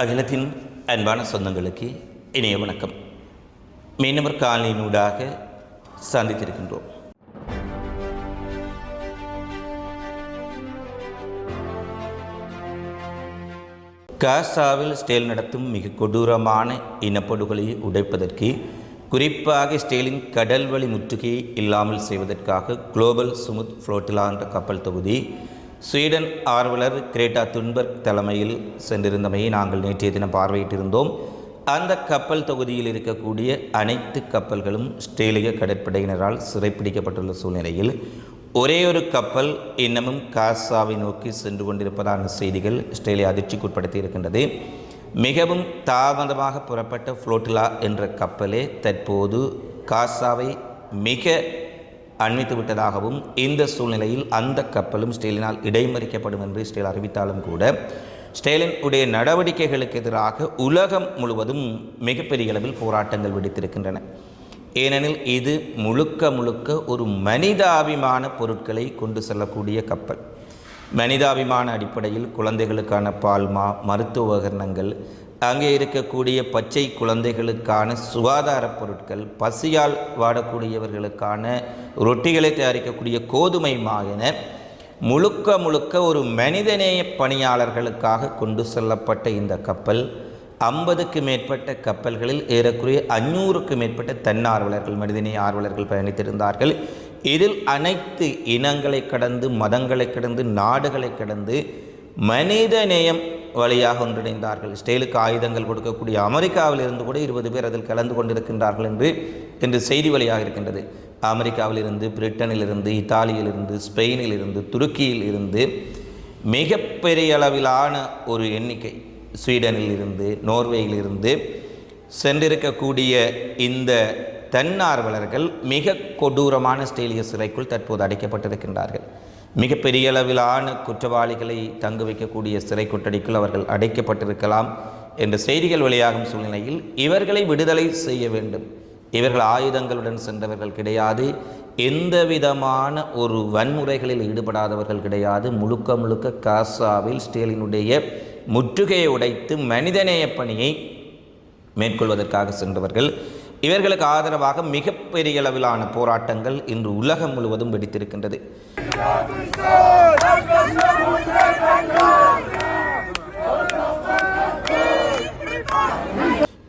அகிலத்தின் அன்பான சொந்தங்களுக்கு இணைய வணக்கம். மீனவர் காலையினூடாக சந்தித்திருக்கின்றோம். காசாவில் ஸ்டேல் நடத்தும் மிக கொடூரமான இனப்படுகொலையை உடைப்பதற்கு குறிப்பாக ஸ்டேலின் கடல்வழி முற்றுகையை இல்லாமல் செய்வதற்காக குளோபல் சுமுத் ஃப்ளோட்டிலா என்ற கப்பல் தொகுதி ஸ்வீடன் ஆர்வலர் கிரேட்டா துன்பர்க் தலைமையில் சென்றிருந்தமையை நாங்கள் நேற்றைய தினம் பார்வையிட்டிருந்தோம். அந்த கப்பல் தொகுதியில் இருக்கக்கூடிய அனைத்து கப்பல்களும் ஸ்டேலிய கடற்படையினரால் சிறைப்பிடிக்கப்பட்டுள்ள சூழ்நிலையில் ஒரே ஒரு கப்பல் இன்னமும் காசாவை நோக்கி சென்று கொண்டிருப்பதான செய்திகள் ஸ்டேலிய அதிர்ச்சிக்குட்படுத்தி இருக்கின்றது. மிகவும் தாமதமாக புறப்பட்ட ஃப்ளோட்டிலா என்ற கப்பலே தற்போது காசாவை மிக அண்மித்து விட்டதாகவும் இந்த சூழ்நிலையில் அந்த கப்பலும் ஸ்டேலினால் இடைமறிக்கப்படும் என்று ஸ்டேல் அறிவித்தாலும் கூட ஸ்டேலின் உடைய நடவடிக்கைகளுக்கு எதிராக உலகம் முழுவதும் மிகப்பெரிய அளவில் போராட்டங்கள் வெடித்திருக்கின்றன. ஏனெனில் இது முழுக்க முழுக்க ஒரு மனிதாபிமான பொருட்களை கொண்டு செல்லக்கூடிய கப்பல். மனிதாபிமான அடிப்படையில் குழந்தைகளுக்கான பால்மா மருத்துவ உபகரணங்கள் அங்கே இருக்கக்கூடிய பச்சை குழந்தைகளுக்கான சுகாதார பொருட்கள் பசியால் வாடக்கூடியவர்களுக்கான ரொட்டிகளை தயாரிக்கக்கூடிய கோதுமை மா முழுக்க முழுக்க ஒரு மனிதநேய பணியாளர்களுக்காக கொண்டு செல்லப்பட்ட இந்த கப்பல். ஐம்பதுக்கு மேற்பட்ட கப்பல்களில் ஏறக்குறைய அஞ்சூறுக்கு மேற்பட்ட தன்னார்வலர்கள் மனிதநேய ஆர்வலர்கள் பயணித்திருந்தார்கள். இதில் அனைத்து இனங்களை கடந்து மதங்களை கடந்து நாடுகளை கடந்து மனிதநேயம் வழியாக ஒன்றிணைந்தார்கள். ஸ்டேலுக்கு ஆயுதங்கள் கொடுக்கக்கூடிய அமெரிக்காவில் இருந்து கூட இருபது பேர் அதில் கலந்து கொண்டிருக்கின்றார்கள் என்று என்று செய்தி வழியாக இருக்கின்றது. அமெரிக்காவிலிருந்து பிரிட்டனிலிருந்து இத்தாலியிலிருந்து ஸ்பெயினிலிருந்து துருக்கியில் இருந்து மிகப்பெரிய அளவிலான ஒரு எண்ணிக்கை ஸ்வீடனில் இருந்து நோர்வேயில் இருந்து சென்றிருக்கக்கூடிய இந்த தன்னார்வலர்கள் மிக கொடூரமான ஸ்டேலிய சிறைக்குள் தற்போது அடைக்கப்பட்டிருக்கின்றார்கள். மிகப்பெரிய அளவிலான குற்றவாளிகளை தங்க வைக்கக்கூடிய சிறை கொட்டடிக்குள் அவர்கள் அடைக்கப்பட்டிருக்கலாம் என்ற செய்திகள் வெளியாகும் சூழ்நிலையில் இவர்களை விடுதலை செய்ய வேண்டும். இவர்கள் ஆயுதங்களுடன் சென்றவர்கள் கிடையாது. எந்த விதமான ஒரு வன்முறைகளில் ஈடுபடாதவர்கள் கிடையாது. முழுக்க முழுக்க காசாவில் ஸ்டேலினுடைய முற்றுகையை உடைத்து மனிதநேய பணியை மேற்கொள்வதற்காக சென்றவர்கள். இவர்களுக்கு ஆதரவாக மிகப்பெரிய அளவிலான போராட்டங்கள் இன்று உலகம் முழுவதும் வெடித்திருக்கின்றது.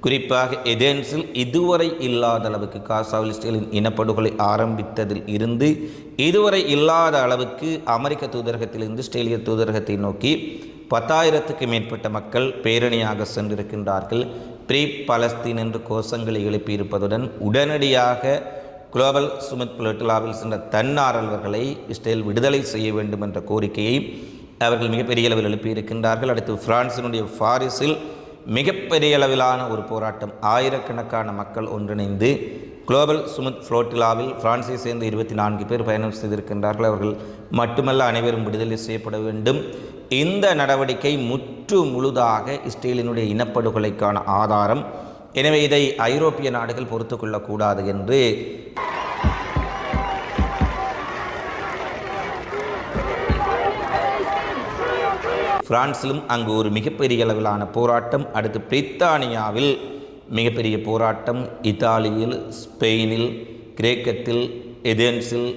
குறிப்பாக எதேன்ஸில் இதுவரை இல்லாத அளவுக்கு காசாவில் இஸ்ரேலின் இனப்படுகொலை ஆரம்பித்ததில் இருந்து இதுவரை இல்லாத அளவுக்கு அமெரிக்க தூதரகத்திலிருந்து இஸ்ரேலிய தூதரகத்தை நோக்கி பத்தாயிரத்துக்கு மேற்பட்ட மக்கள் பேரணியாக சென்றிருக்கின்றார்கள். ப்ரீ பலஸ்தீன் என்று கோஷங்களை எழுப்பியிருப்பதுடன் உடனடியாக குளோபல் சுமித் புலட்டிலாவில் சென்ற தன்னார்வலர்களை இஸ்ரேல் விடுதலை செய்ய வேண்டும் என்ற கோரிக்கையை அவர்கள் மிகப்பெரிய அளவில் எழுப்பியிருக்கின்றார்கள். அடுத்து பிரான்சினுடைய பாரிஸில் மிகப்பெரிய அளவிலான ஒரு போராட்டம். ஆயிரக்கணக்கான மக்கள் ஒன்றிணைந்து குளோபல் சுமித் ஃப்ளோட்டிலாவில் பிரான்ஸை சேர்ந்த இருபத்தி நான்கு பேர் பயணம் செய்திருக்கின்றார்கள். அவர்கள் மட்டுமல்ல அனைவரும் விடுதலை செய்யப்பட வேண்டும். இந்த நடவடிக்கை முற்று முழுதாக இஸ்ரேலினுடைய இனப்படுகொலைக்கான ஆதாரம். எனவே இதை ஐரோப்பிய நாடுகள் பொறுத்து கொள்ளக்கூடாது என்று பிரான்சிலும் அங்கு ஒரு மிகப்பெரிய அளவிலான போராட்டம். அடுத்து பிரித்தானியாவில் மிகப்பெரிய போராட்டம். இத்தாலியில் ஸ்பெயினில் கிரேக்கத்தில் எதென்ஸில்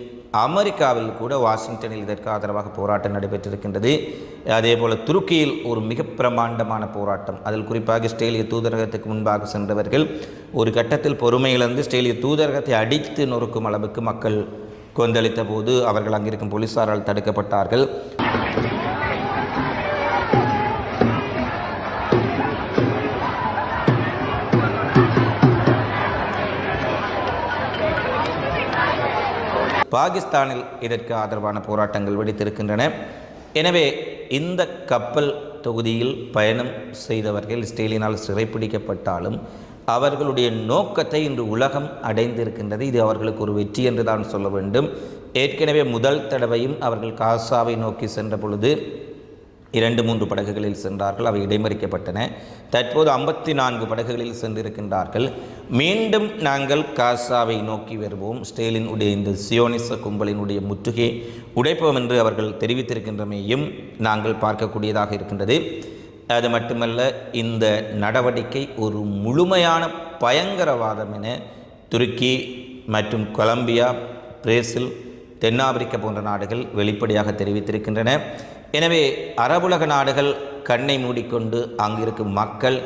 அமெரிக்காவில் கூட வாஷிங்டனில் இதற்கு ஆதரவாக போராட்டம் நடைபெற்றிருக்கின்றது. அதே போல் துருக்கியில் ஒரு மிக பிரமாண்டமான போராட்டம். அதில் குறிப்பாக இஸ்ரேலிய தூதரகத்துக்கு முன்பாக சென்றவர்கள் ஒரு கட்டத்தில் பொறுமையிலிருந்து இஸ்ரேலிய தூதரகத்தை அடித்து நொறுக்கும் அளவுக்கு மக்கள் கொந்தளித்த போது அவர்கள் அங்கிருக்கும் போலீசாரால் தடுக்கப்பட்டார்கள். பாகிஸ்தானில் இதற்கு ஆதரவான போராட்டங்கள் வெடித்திருக்கின்றன. எனவே இந்த கப்பல் தொகுதியில் பயணம் செய்தவர்கள் இஸ்ரேலினால் சிறைப்பிடிக்கப்பட்டாலும் அவர்களுடைய நோக்கத்தை இன்று உலகம் அடைந்திருக்கின்றது. இது அவர்களுக்கு ஒரு வெற்றி என்று தான் சொல்ல வேண்டும். ஏற்கனவே முதல் தடவையும் அவர்கள் காசாவை நோக்கி சென்ற பொழுது இரண்டு மூன்று படகுகளில் சென்றார்கள். அவை இடைமறிக்கப்பட்டன. தற்போது ஐம்பத்தி நான்கு படகுகளில் சென்றிருக்கின்றார்கள். மீண்டும் நாங்கள் காசாவை நோக்கி வருவோம். ஸ்டேலின் உடைய இந்த சியோனிச கும்பலினுடைய முற்றுகையை உடைப்போம் என்று அவர்கள் தெரிவித்திருக்கின்றமையும் நாங்கள் பார்க்கக்கூடியதாக இருக்கின்றது. அது மட்டுமல்ல இந்த நடவடிக்கை ஒரு முழுமையான பயங்கரவாதம் என துருக்கி மற்றும் கொலம்பியா பிரேசில் தென்னாப்பிரிக்கா போன்ற நாடுகள் வெளிப்படையாக தெரிவித்திருக்கின்றன. எனவே அரபுலக நாடுகள் கண்ணை மூடிக்கொண்டு அங்கிருக்கும் மக்கள்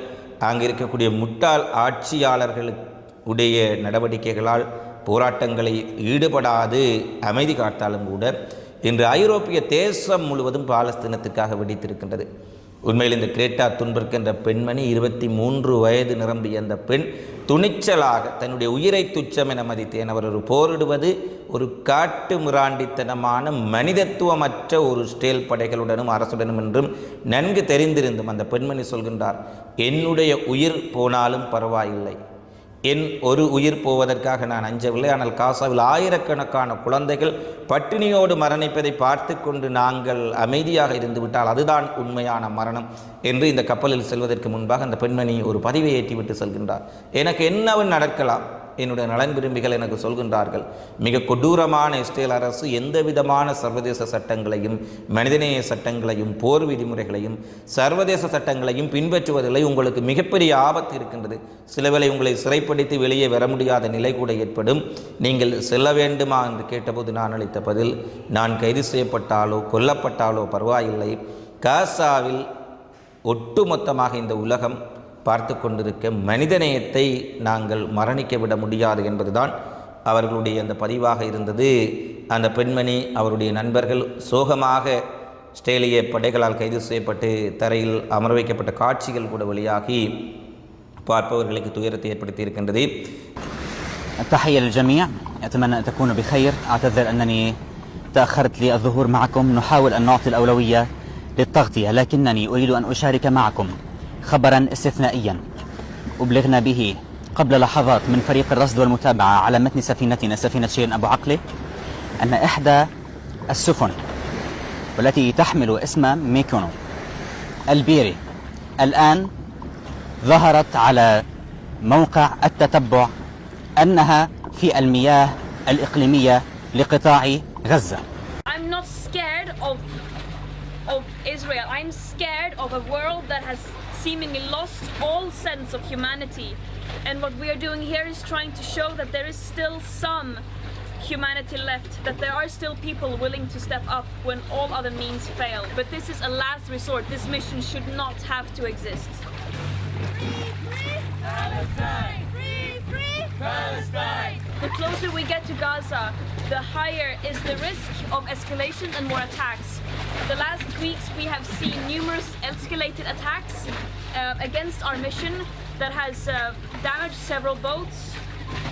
அங்கிருக்கக்கூடிய முட்டாள் ஆட்சியாளர்களுடைய நடவடிக்கைகளால் போராட்டங்களை ஈடுபடாது அமைதி காத்தாலும் கூட இன்று ஐரோப்பிய தேசம் முழுவதும் பாலஸ்தீனத்துக்காக வெடித்திருக்கின்றது. உண்மையில் இந்த கிரேட்டா துன்பர்க்கின்ற பெண்மணி இருபத்தி மூன்று வயது நிரம்பிய அந்த பெண் துணிச்சலாக தன்னுடைய உயிரை துச்சம் என மதித்தேன். அவர் ஒரு போரிடுவது ஒரு காட்டு மிராண்டித்தனமான மனிதத்துவமற்ற ஒரு ஸ்டேல் படைகளுடனும் அரசுடனும் என்றும் நன்கு தெரிந்திருந்தும் அந்த பெண்மணி சொல்கின்றார் என்னுடைய உயிர் போனாலும் பரவாயில்லை. என் ஒரு உயிர் போவதற்காக நான் அஞ்சவில்லை. ஆனால் காசாவில் ஆயிரக்கணக்கான குழந்தைகள் பட்டினியோடு மரணிப்பதை பார்த்து கொண்டு நாங்கள் அமைதியாக இருந்துவிட்டால் அதுதான் உண்மையான மரணம் என்று இந்த கப்பலில் செல்வதற்கு முன்பாக அந்த பெண்மணி ஒரு பதிவை ஏற்றிவிட்டு செல்கின்றார். எனக்கு என்னவன் நடக்கலாம்? என்னுடைய நலன் விரும்பிகள் எனக்கு சொல்கின்றார்கள். மிக கொடூரமான இஸ்ரேல் அரசு எந்த விதமான சர்வதேச சட்டங்களையும் மனிதநேய சட்டங்களையும் போர் விதிமுறைகளையும் சர்வதேச சட்டங்களையும் பின்பற்றுவதில்லை. உங்களுக்கு மிகப்பெரிய ஆபத்து இருக்கின்றது. சிலவேளை உங்களை சிறைப்படுத்தி வெளியே வர முடியாத நிலை கூட ஏற்படும். நீங்கள் செல்ல வேண்டுமா என்று கேட்டபோது நான் அளித்த பதில் நான் கைது செய்யப்பட்டாலோ கொல்லப்பட்டாலோ பரவாயில்லை. காசாவில் ஒட்டுமொத்தமாக இந்த உலகம் பார்த்து கொண்டிருக்க மனிதநேயத்தை நாங்கள் மரணிக்க விட முடியாது என்பதுதான் அவர்களுடைய அந்த பதிவாக இருந்தது அந்த பெண்மணி அவருடைய நண்பர்கள் சோகமாக ஸ்டேலிய படைகளால் கைது செய்யப்பட்டு தரையில் அமர வைக்கப்பட்ட காட்சிகள் கூட வெளியாகி பார்ப்பவர்களுக்கு துயரத்தை ஏற்படுத்தி இருக்கின்றது التحية للجميع أتمنى أن تكونوا بخير أعتذر أنني تأخرت للظهور معكم نحاول أن نعطي الأولوية للتغطية لكنني أريد أن أشارك معكم خبرا استثنائيا أبلغنا به قبل لحظات من فريق الرصد والمتابعة على متن سفينتنا سفينة شيرين أبو عقلة أن إحدى السفن والتي تحمل اسم ميكونو البيري الآن ظهرت على موقع التتبع أنها في المياه الإقليمية لقطاع غزة I'm not scared of of Israel. I'm scared of a world that has seemingly lost all sense of humanity. And what we are doing here is trying to show that there is still some humanity left, that there are still people willing to step up when all other means fail. But this is a last resort. This mission should not have to exist. Free, free, Palestine! Free, free, Palestine! The closer we get to Gaza, the higher is the risk of escalation and more attacks. The last weeks we have seen numerous escalated attacks uh, against our mission that has uh, damaged several boats,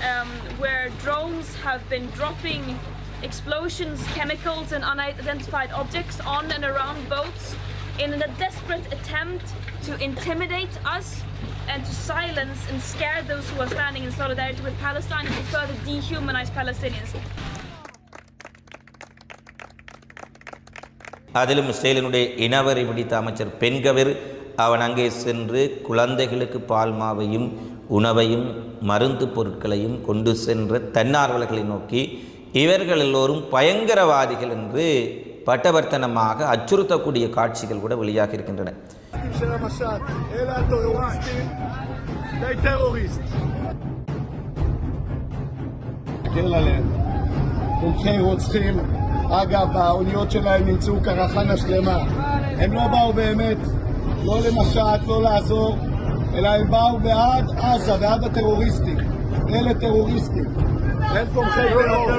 um, where drones have been dropping explosions, chemicals, and unidentified objects on and around boats in a desperate attempt to intimidate us and to silence and scare those who are standing in solidarity with Palestine and to further dehumanize Palestinians. அதிலும் இஸ்ரேலினுடைய இனவரை பிடித்த அமைச்சர் பெண்கவிர் அவன் அங்கே சென்று குழந்தைகளுக்கு பால் மாவையும் உணவையும் மருந்து பொருட்களையும் கொண்டு சென்ற தன்னார்வலர்களை நோக்கி இவர்கள் எல்லோரும் பயங்கரவாதிகள் என்று பட்டவர்த்தனமாக அச்சுறுத்தக்கூடிய காட்சிகள் கூட வெளியாக இருக்கின்றன של המשט, אלה הטרוריסטים, די טרוריסט. תסתכל עליהם. תומכי רוצחים. אגב, באוניות שלהם נמצאו קרחנה שלמה. הם לא באו באמת, לא למשט, לא לעזור, אלא הם באו בעד עזה, בעד הטרוריסטים. אלה טרוריסטים. הם תומכי טרור.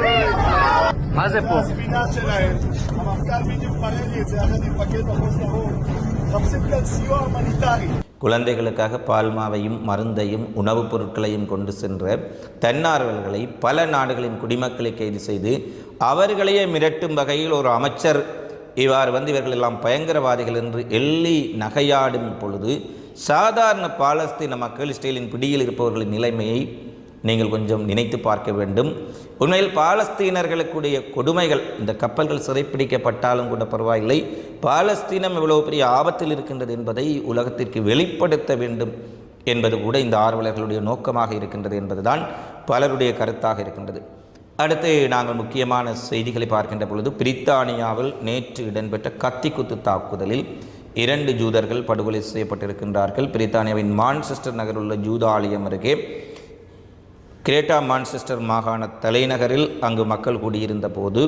מה זה זה הספינה שלהם. המפכ"ל בדיוק מראה לי את זה יחד עם מפקד מחוז דרום. מחפשים כאן סיוע הומניטרי. குழந்தைகளுக்காக பால்மாவையும் மருந்தையும் உணவுப் பொருட்களையும் கொண்டு சென்ற தன்னார்வலர்களை பல நாடுகளின் குடிமக்களை கைது செய்து அவர்களையே மிரட்டும் வகையில் ஒரு அமைச்சர் இவ்வாறு வந்து இவர்கள் எல்லாம் பயங்கரவாதிகள் என்று எள்ளி நகையாடும் பொழுது சாதாரண பாலஸ்தீன மக்கள் இஸ்ரேலின் பிடியில் இருப்பவர்களின் நிலைமையை நீங்கள் கொஞ்சம் நினைத்து பார்க்க வேண்டும். உண்மையில் பாலஸ்தீனர்களுக்குடைய கொடுமைகள் இந்த கப்பல்கள் சிறைப்பிடிக்கப்பட்டாலும் கூட பரவாயில்லை. பாலஸ்தீனம் இவ்வளவு பெரிய ஆபத்தில் இருக்கின்றது என்பதை உலகத்திற்கு வெளிப்படுத்த வேண்டும் என்பது கூட இந்த ஆர்வலர்களுடைய நோக்கமாக இருக்கின்றது என்பதுதான் பலருடைய கருத்தாக இருக்கின்றது. அடுத்து நாங்கள் முக்கியமான செய்திகளை பார்க்கின்ற பொழுது பிரித்தானியாவில் நேற்று இடம்பெற்ற கத்திக்குத்து தாக்குதலில் இரண்டு ஜூதர்கள் படுகொலை செய்யப்பட்டிருக்கின்றார்கள். பிரித்தானியாவின் மான்செஸ்டர் நகரில் உள்ள ஜூத ஆலயம் அருகே கிரேட்டா மான்செஸ்டர் மாகாண தலைநகரில் அங்கு மக்கள் கூடியிருந்த போது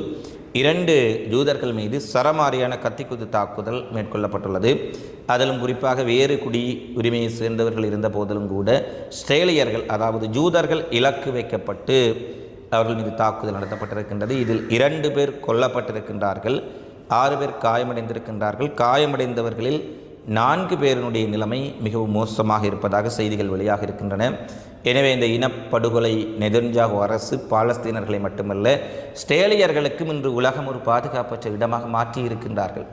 இரண்டு ஜூதர்கள் மீது சரமாரியான கத்திக்குத்து தாக்குதல் மேற்கொள்ளப்பட்டுள்ளது. அதிலும் குறிப்பாக வேறு குடி உரிமையை சேர்ந்தவர்கள் இருந்த போதிலும் கூட ஸ்ட்ரேலியர்கள் அதாவது ஜூதர்கள் இலக்கு வைக்கப்பட்டு அவர்கள் மீது தாக்குதல் நடத்தப்பட்டிருக்கின்றது. இதில் இரண்டு பேர் கொல்லப்பட்டிருக்கின்றார்கள் ஆறு பேர் காயமடைந்திருக்கின்றார்கள். காயமடைந்தவர்களில் நான்கு பேரினுடைய நிலைமை மிகவும் மோசமாக இருப்பதாக செய்திகள் வெளியாக இருக்கின்றன எனவே இந்த இனப்படுகொலை நெதன்ஜாகு அரசு பாலஸ்தீனர்களை மட்டுமல்ல ஸ்டேலியர்களுக்கும் இன்று உலகம் ஒரு பாதுகாப்பற்ற இடமாக மாற்றி இருக்கின்றார்கள்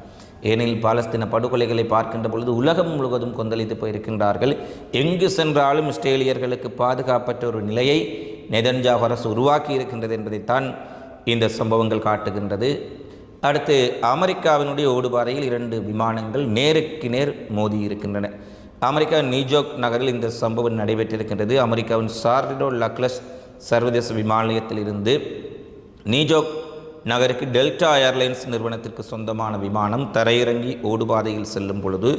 ஏனெனில் பாலஸ்தீன படுகொலைகளை பார்க்கின்ற பொழுது உலகம் முழுவதும் கொந்தளித்து போயிருக்கின்றார்கள். எங்கு சென்றாலும் இஸ்ரேலியர்களுக்கு பாதுகாப்பற்ற ஒரு நிலையை நெதன்ஜாகு அரசு உருவாக்கி இருக்கின்றது என்பதைத்தான் இந்த சம்பவங்கள் காட்டுகின்றது. அடுத்து அமெரிக்காவினுடைய ஓடுபாதையில் இரண்டு விமானங்கள் நேருக்கு நேர் மோதி இருக்கின்றன அமெரிக்கா நியூஜோக் நகரில் இந்த சம்பவம் நடைபெற்றிருக்கின்றது. அமெரிக்காவின் சார்டோ லக்லஸ் சர்வதேச விமான நிலையத்தில் இருந்து நீஜோக் நகருக்கு டெல்டா ஏர்லைன்ஸ் நிறுவனத்திற்கு சொந்தமான விமானம் தரையிறங்கி ஓடுபாதையில் செல்லும் பொழுது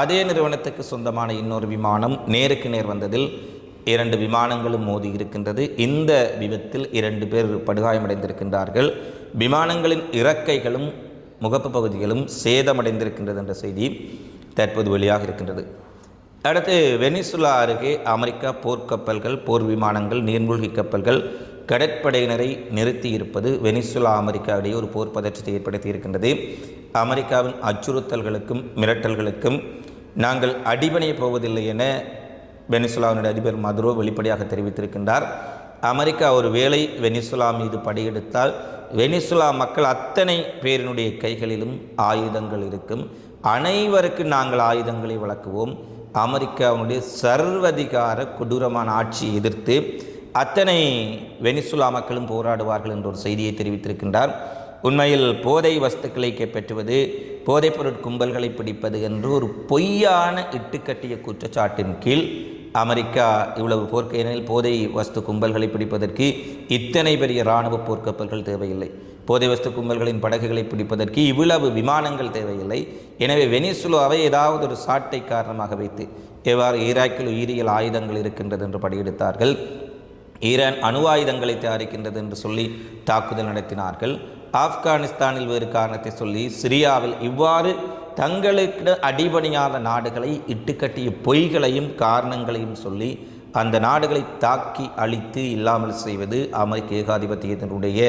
அதே நிறுவனத்துக்கு சொந்தமான இன்னொரு விமானம் நேருக்கு நேர் வந்ததில் இரண்டு விமானங்களும் மோதி இருக்கின்றது. இந்த விபத்தில் இரண்டு பேர் படுகாயமடைந்திருக்கின்றார்கள். விமானங்களின் இறக்கைகளும் முகப்பு பகுதிகளும் சேதமடைந்திருக்கின்றது என்ற செய்தி தற்போது வெளியாக இருக்கின்றது அடுத்து வெனிசுலா அருகே அமெரிக்கா போர்க்கப்பல்கள் போர் விமானங்கள் நீர்மூழ்கி கப்பல்கள் கடற்படையினரை நிறுத்தியிருப்பது வெனிசுலா அமெரிக்காவிடையே ஒரு போர் பதற்றத்தை ஏற்படுத்தி இருக்கின்றது அமெரிக்காவின் அச்சுறுத்தல்களுக்கும் மிரட்டல்களுக்கும் நாங்கள் அடிபணிய போவதில்லை என வெனிசுலாவினுடைய அதிபர் மதுரோ வெளிப்படையாக தெரிவித்திருக்கின்றார். அமெரிக்கா ஒரு வேளை வெனிசுலா மீது படையெடுத்தால் வெனிசுலா மக்கள் அத்தனை பேரினுடைய கைகளிலும் ஆயுதங்கள் இருக்கும். அனைவருக்கு நாங்கள் ஆயுதங்களை வழங்குவோம். அமெரிக்காவுடைய சர்வதிகார கொடூரமான ஆட்சியை எதிர்த்து அத்தனை வெனிசுலா மக்களும் போராடுவார்கள் என்ற ஒரு செய்தியை தெரிவித்திருக்கின்றார். உண்மையில் போதை வஸ்துக்களை கைப்பற்றுவது போதைப் பொருட் பிடிப்பது என்று ஒரு பொய்யான இட்டுக்கட்டிய குற்றச்சாட்டின் கீழ் அமெரிக்கா இவ்வளவு போர்க்கையினில் போதை வஸ்து கும்பல்களை பிடிப்பதற்கு இத்தனை பெரிய இராணுவ போர்க்கப்பல்கள் தேவையில்லை. போதை வஸ்து கும்பல்களின் படகுகளை பிடிப்பதற்கு இவ்வளவு விமானங்கள் தேவையில்லை. எனவே வெனிசுலாவை ஏதாவது ஒரு சாட்டை காரணமாக வைத்து எவ்வாறு ஈராக்கில் உயிரியல் ஆயுதங்கள் இருக்கின்றது என்று படையெடுத்தார்கள். ஈரான் அணு ஆயுதங்களை தயாரிக்கின்றது என்று சொல்லி தாக்குதல் நடத்தினார்கள். ஆப்கானிஸ்தானில் வேறு காரணத்தை சொல்லி சிரியாவில் இவ்வாறு தங்களுக்கு அடிபணியாத நாடுகளை இட்டுக்கட்டிய பொய்களையும் காரணங்களையும் சொல்லி அந்த நாடுகளை தாக்கி அழித்து இல்லாமல் செய்வது அமெரிக்க ஏகாதிபத்தியத்தினுடைய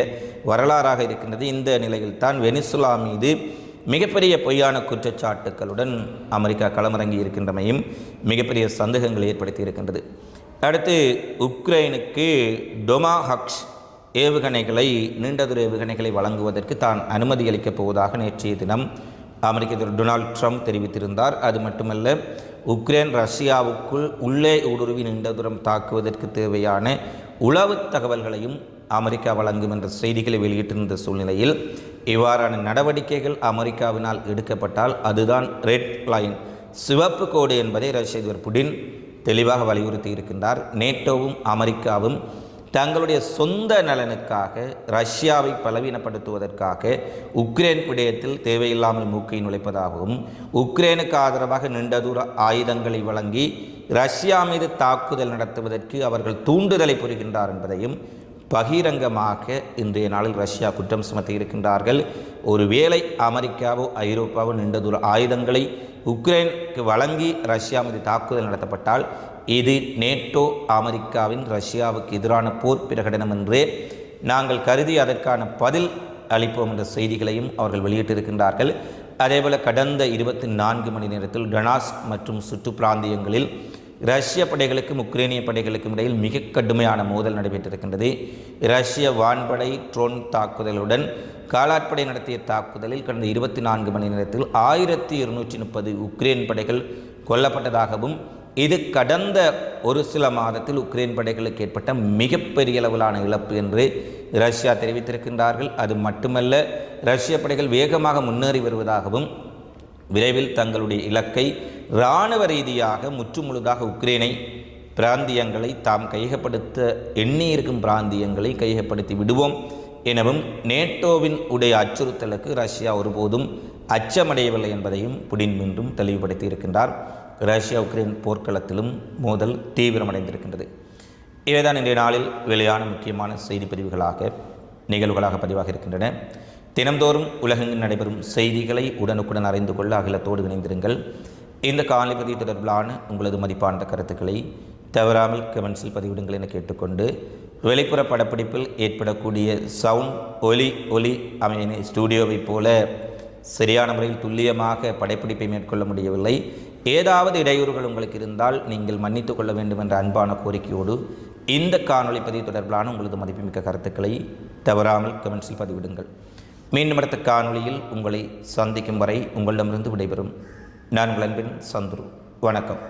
வரலாறாக இருக்கின்றது. இந்த நிலையில் தான் வெனிசுலா மீது மிகப்பெரிய பொய்யான குற்றச்சாட்டுக்களுடன் அமெரிக்கா களமிறங்கி இருக்கின்றமையும் மிகப்பெரிய சந்தேகங்களை ஏற்படுத்தி இருக்கின்றது. அடுத்து உக்ரைனுக்கு டொமாஹக்ஸ் ஏவுகணைகளை நீண்டதொரு ஏவுகணைகளை வழங்குவதற்கு தான் அனுமதி அளிக்கப் போவதாக நேற்றைய தினம் அமெரிக்க அதிபர் டொனால்ட் ட்ரம்ப் தெரிவித்திருந்தார். அது மட்டுமல்ல உக்ரைன் ரஷ்யாவுக்குள் உள்ளே ஊடுருவி நீண்ட தூரம் தாக்குவதற்கு தேவையான உளவு தகவல்களையும் அமெரிக்கா வழங்கும் என்ற செய்திகளை வெளியிட்டிருந்த சூழ்நிலையில் இவ்வாறான நடவடிக்கைகள் அமெரிக்காவினால் எடுக்கப்பட்டால் அதுதான் ரெட் லைன். சிவப்பு கோடு என்பதை ரஷ்ய அதிபர் புடின் தெளிவாக வலியுறுத்தி இருக்கின்றார். நேட்டோவும் அமெரிக்காவும் தங்களுடைய சொந்த நலனுக்காக ரஷ்யாவை பலவீனப்படுத்துவதற்காக உக்ரைன் விடயத்தில் தேவையில்லாமல் மூக்கை நுழைப்பதாகவும் உக்ரைனுக்கு ஆதரவாக நீண்ட தூர ஆயுதங்களை வழங்கி ரஷ்யா மீது தாக்குதல் நடத்துவதற்கு அவர்கள் தூண்டுதலை புரிகின்றார் என்பதையும் பகிரங்கமாக இன்றைய நாளில் ரஷ்யா குற்றம் சுமத்தி இருக்கின்றார்கள். ஒருவேளை அமெரிக்காவோ ஐரோப்பாவோ நீண்ட தூர ஆயுதங்களை உக்ரைனுக்கு வழங்கி ரஷ்யா மீது தாக்குதல் நடத்தப்பட்டால் இது நேட்டோ அமெரிக்காவின் ரஷ்யாவுக்கு எதிரான போர் பிரகடனம் என்றே நாங்கள் கருதி அதற்கான பதில் அளிப்போம் என்ற செய்திகளையும் அவர்கள் வெளியிட்டிருக்கின்றார்கள். அதேபோல கடந்த இருபத்தி நான்கு மணி நேரத்தில் டனாஸ் மற்றும் சுற்று பிராந்தியங்களில் ரஷ்ய படைகளுக்கும் உக்ரைனிய படைகளுக்கும் இடையில் மிக கடுமையான மோதல் நடைபெற்றிருக்கின்றது. ரஷ்ய வான்படை ட்ரோன் தாக்குதலுடன் காலாட்படை நடத்திய தாக்குதலில் கடந்த இருபத்தி நான்கு மணி நேரத்தில் ஆயிரத்தி இருநூற்றி முப்பது உக்ரைன் படைகள் கொல்லப்பட்டதாகவும் இது கடந்த ஒரு சில மாதத்தில் உக்ரைன் படைகளுக்கு ஏற்பட்ட மிகப்பெரிய அளவிலான இழப்பு என்று ரஷ்யா தெரிவித்திருக்கின்றார்கள். அது மட்டுமல்ல ரஷ்ய படைகள் வேகமாக முன்னேறி வருவதாகவும் விரைவில் தங்களுடைய இலக்கை இராணுவ ரீதியாக முற்றுமுழுதாக உக்ரைனை பிராந்தியங்களை தாம் கையகப்படுத்த எண்ணியிருக்கும் பிராந்தியங்களை கையகப்படுத்தி விடுவோம் எனவும் நேட்டோவின் உடைய அச்சுறுத்தலுக்கு ரஷ்யா ஒருபோதும் அச்சமடையவில்லை என்பதையும் புடின் மீண்டும் தெளிவுபடுத்தி இருக்கின்றார் ரஷ்யா உக்ரைன் போர்க்களத்திலும் மோதல் தீவிரமடைந்திருக்கின்றது. இவைதான் இன்றைய நாளில் வெளியான முக்கியமான செய்தி பிரிவுகளாக நிகழ்வுகளாக பதிவாக இருக்கின்றன. தினம்தோறும் உலகெங்கில் நடைபெறும் செய்திகளை உடனுக்குடன் அறிந்து கொள்ள அகிலத்தோடு இணைந்திருங்கள். இந்த காலை பதிவு தொடர்பிலான உங்களது மதிப்பான கருத்துக்களை தவறாமல் கமெண்ட்ஸில் பதிவிடுங்கள் என கேட்டுக்கொண்டு வெளிப்புற படப்பிடிப்பில் ஏற்படக்கூடிய சவுண்ட் ஒலி ஒலி அமையினை ஸ்டூடியோவைப் போல சரியான முறையில் துல்லியமாக படைப்பிடிப்பை மேற்கொள்ள முடியவில்லை. ஏதாவது இடையூறுகள் உங்களுக்கு இருந்தால் நீங்கள் மன்னித்துக் கொள்ள வேண்டும் என்ற அன்பான கோரிக்கையோடு இந்த காணொளி பதிவு தொடர்பிலான உங்களது மதிப்புமிக்க கருத்துக்களை தவறாமல் கமெண்ட்ஸில் பதிவிடுங்கள். மீண்டும் அடுத்த காணொளியில் உங்களை சந்திக்கும் வரை உங்களிடமிருந்து விடைபெறும். நான் உங்கள் அன்பின் சந்துரு. வணக்கம்.